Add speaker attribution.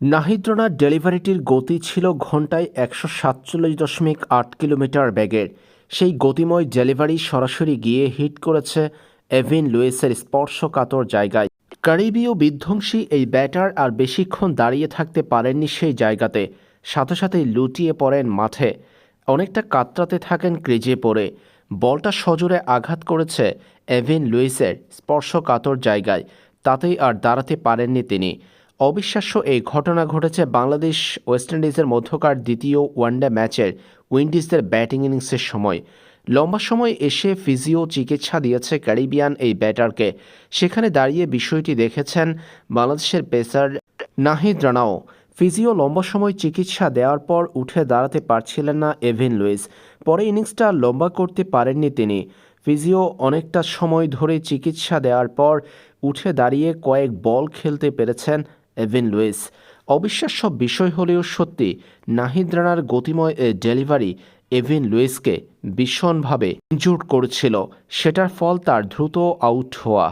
Speaker 1: নাহিদ রানার ডেলিভারিটির গতি ছিল ঘন্টায় একশো সাতচল্লিশ দশমিক আট কিলোমিটার বেগের সেই গতিময় ডেলিভারি সরাসরি গিয়ে হিট করেছে এভিন লুইসের স্পর্শকাতর জায়গায়। ক্যারিবীয় বিধ্বংসী এই ব্যাটার আর বেশিক্ষণ দাঁড়িয়ে থাকতে পারেননি সেই জায়গাতে। সাথে সাথে লুটিয়ে পড়েন মাঠে। অনেকটা কাতরাতে থাকেন ক্রিজে পড়ে। বলটা সজোরে আঘাত করেছে এভিন লুইসের স্পর্শকাতর জায়গায়। তাতেই আর দাঁড়াতে পারেননি তিনি। অবিশ্বাস্য এই ঘটনা ঘটেছে বাংলাদেশ ওয়েস্ট ইন্ডিজের মধ্যকার দ্বিতীয় ওয়ানডে ম্যাচের উইন্ডিজদের ব্যাটিং ইনিংসের সময়। লম্বা সময় এসে ফিজিও চিকিৎসা দিয়েছে ক্যারিবিয়ান এই ব্যাটারকে। সেখানে দাঁড়িয়ে বিষয়টি দেখেছেন বাংলাদেশের পেসার নাহিদ রানাও। ফিজিও লম্বা সময় চিকিৎসা দেওয়ার পর উঠে দাঁড়াতে পারছিলেন না এভিন লুইস। পরে ইনিংসটা লম্বা করতে পারেননি তিনি। ফিজিও অনেকটা সময় ধরে চিকিৎসা দেওয়ার পর উঠে দাঁড়িয়ে কয়েক বল খেলতে পেরেছেন এভিন লুইস। অবিশ্বাস্য বিষয় হলেও সত্যি, নাহিদ রানার গতিময় এ ডেলিভারি এভিন লুইসকে ভীষণভাবে ইনজুর্ড করেছিল। সেটার ফল তার দ্রুত আউট হওয়া।